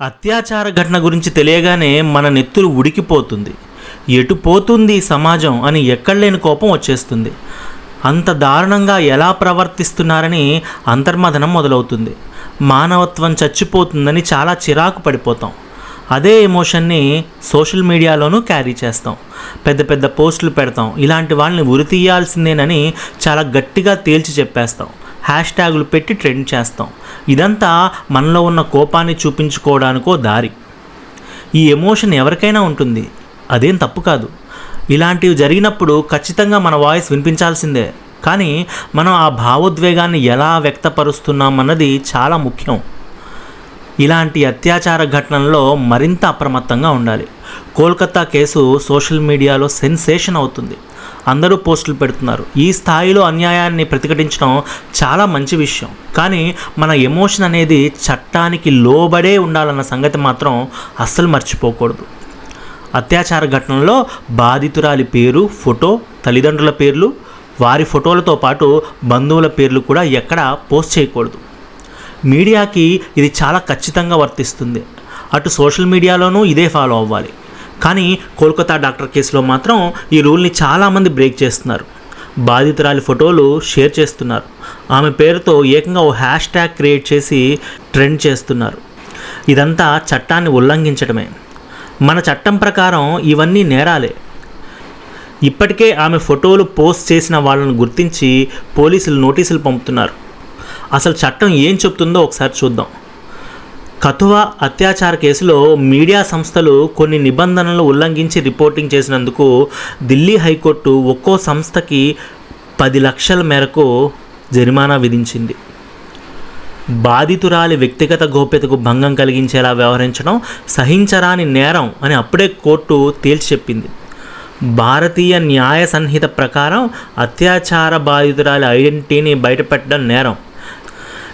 అత్యాచార ఘటన గురించి తెలియగానే మన నెత్తురు ఉడికిపోతుంది. ఎటు పోతుంది సమాజం అని ఎక్కడలేని కోపం వచ్చేస్తుంది. అంత దారుణంగా ఎలా ప్రవర్తిస్తున్నారని అంతర్మథనం మొదలవుతుంది. మానవత్వం చచ్చిపోతుందని చాలా చిరాకు పడిపోతాం. అదే ఎమోషన్ని సోషల్ మీడియాలోనూ క్యారీ చేస్తాం. పెద్ద పెద్ద పోస్టులు పెడతాం. ఇలాంటి వాళ్ళని ఉరి తీయాల్సిందేనని చాలా గట్టిగా తేల్చి చెప్పేస్తాం. హ్యాష్ ట్యాగులు పెట్టి ట్రెండ్ చేస్తాం. ఇదంతా మనలో ఉన్న కోపాన్ని చూపించుకోవడానికో దారి. ఈ ఎమోషన్ ఎవరికైనా ఉంటుంది. అదేం తప్పు కాదు. ఇలాంటివి జరిగినప్పుడు ఖచ్చితంగా మన వాయిస్ వినిపించాల్సిందే. కానీ మనం ఆ భావోద్వేగాన్ని ఎలా వ్యక్తపరుస్తున్నామన్నది చాలా ముఖ్యం. ఇలాంటి అత్యాచార ఘటనల్లో మరింత అప్రమత్తంగా ఉండాలి. కోల్కతా కేసు సోషల్ మీడియాలో సెన్సేషన్ అవుతుంది. అందరూ పోస్టులు పెడుతున్నారు. ఈ స్థాయిలో అన్యాయాన్ని ప్రతిఘటించడం చాలా మంచి విషయం. కానీ మన ఎమోషన్ అనేది చట్టానికి లోబడే ఉండాలన్న సంగతి మాత్రం అస్సలు మర్చిపోకూడదు. అత్యాచార ఘటనలో బాధితురాలి పేరు ఫోటో తల్లిదండ్రుల పేర్లు వారి ఫోటోలతో పాటు బంధువుల పేర్లు కూడా ఎక్కడ పోస్ట్ చేయకూడదు. మీడియాకి ఇది చాలా ఖచ్చితంగా వర్తిస్తుంది. అటు సోషల్ మీడియాలోనూ ఇదే ఫాలో అవ్వాలి. కానీ కోల్కతా డాక్టర్ కేసులో మాత్రం ఈ రూల్ని చాలామంది బ్రేక్ చేస్తున్నారు. బాధితురాలి ఫోటోలు షేర్ చేస్తున్నారు. ఆమె పేరుతో ఏకంగా ఓ హ్యాష్ ట్యాగ్ క్రియేట్ చేసి ట్రెండ్ చేస్తున్నారు. ఇదంతా చట్టాన్ని ఉల్లంఘించడమే. మన చట్టం ప్రకారం ఇవన్నీ నేరాలే. ఇప్పటికే ఆమె ఫోటోలు పోస్ట్ చేసిన వాళ్ళను గుర్తించి పోలీసులు నోటీసులు పంపుతున్నారు. అసలు చట్టం ఏం చెప్తుందో ఒకసారి చూద్దాం. కథువా అత్యాచార కేసులో మీడియా సంస్థలు కొన్ని నిబంధనలు ఉల్లంఘించి రిపోర్టింగ్ చేసినందుకు ఢిల్లీ హైకోర్టు ఒక్కో సంస్థకి పది లక్షల మేరకు జరిమానా విధించింది. బాధితురాలి వ్యక్తిగత గోప్యతకు భంగం కలిగించేలా వ్యవహరించడం సహించరాని నేరం అని అప్పుడే కోర్టు తేల్చి చెప్పింది. భారతీయ న్యాయ సంహిత ప్రకారం అత్యాచార బాధితురాలి ఐడెంటిటీని బయటపెట్టడం నేరం.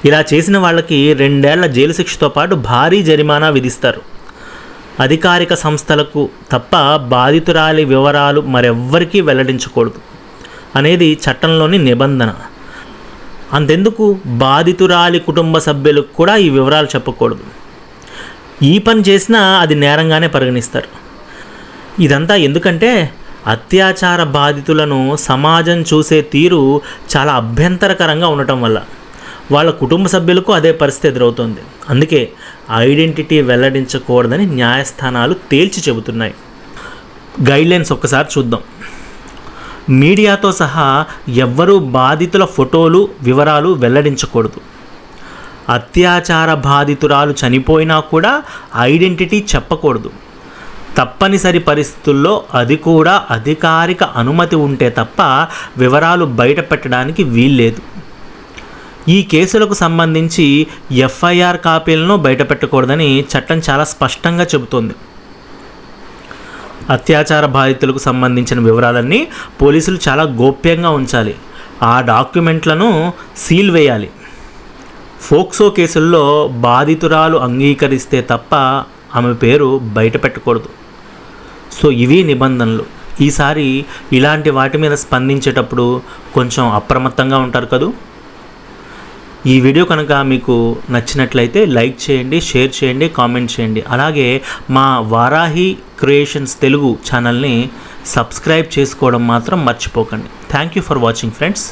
ఇలా చేసిన వాళ్ళకి రెండేళ్ళ జైలు శిక్షతో పాటు భారీ జరిమానా విధిస్తారు. అధికారిక సంస్థలకు తప్ప బాధితురాలి వివరాలు మరెవ్వరికీ వెల్లడించకూడదు అనేది చట్టంలోని నిబంధన. అంతెందుకు? బాధితురాలి కుటుంబ సభ్యులకు కూడా ఈ వివరాలు చెప్పకూడదు. ఈ పని చేసినా అది నేరంగానే పరిగణిస్తారు. ఇదంతా ఎందుకంటే అత్యాచార బాధితులను సమాజం చూసే తీరు చాలా అభ్యంతరకరంగా ఉండటం వల్ల. వాళ్ళ కుటుంబ సభ్యులకు అదే పరిస్థితి ఎదురవుతుంది. అందుకే ఐడెంటిటీ వెల్లడించకూడదని న్యాయస్థానాలు తేల్చి చెబుతున్నాయి. గైడ్లైన్స్ ఒక్కసారి చూద్దాం. మీడియాతో సహా ఎవ్వరూ బాధితుల ఫోటోలు వివరాలు వెల్లడించకూడదు. అత్యాచార బాధితురాలు చనిపోయినా కూడా ఐడెంటిటీ చెప్పకూడదు. తప్పనిసరి పరిస్థితుల్లో అది కూడా అధికారిక అనుమతి ఉంటే తప్ప వివరాలు బయట పెట్టడానికి వీల్లేదు. ఈ కేసులకు సంబంధించి ఎఫ్ఐఆర్ కాపీలను బయటపెట్టకూడదని చట్టం చాలా స్పష్టంగా చెబుతోంది. అత్యాచార బాధితులకు సంబంధించిన వివరాలన్నీ పోలీసులు చాలా గోప్యంగా ఉంచాలి. ఆ డాక్యుమెంట్లను సీల్ వేయాలి. ఫోక్సో కేసుల్లో బాధితురాలు అంగీకరిస్తే తప్ప ఆమె పేరు బయట పెట్టకూడదు సో ఇవి నిబంధనలు. ఈసారి ఇలాంటి వాటి మీద స్పందించేటప్పుడు కొంచెం అప్రమత్తంగా ఉంటారు కదూ? ఈ వీడియో కనుక మీకు నచ్చినట్లయితే లైక్ చేయండి షేర్ చేయండి కామెంట్ చేయండి. అలాగే మా వారాహి క్రియేషన్స్ తెలుగు ఛానల్ని సబ్స్క్రైబ్ చేసుకోవడం మాత్రం మర్చిపోకండి. Thank you for watching friends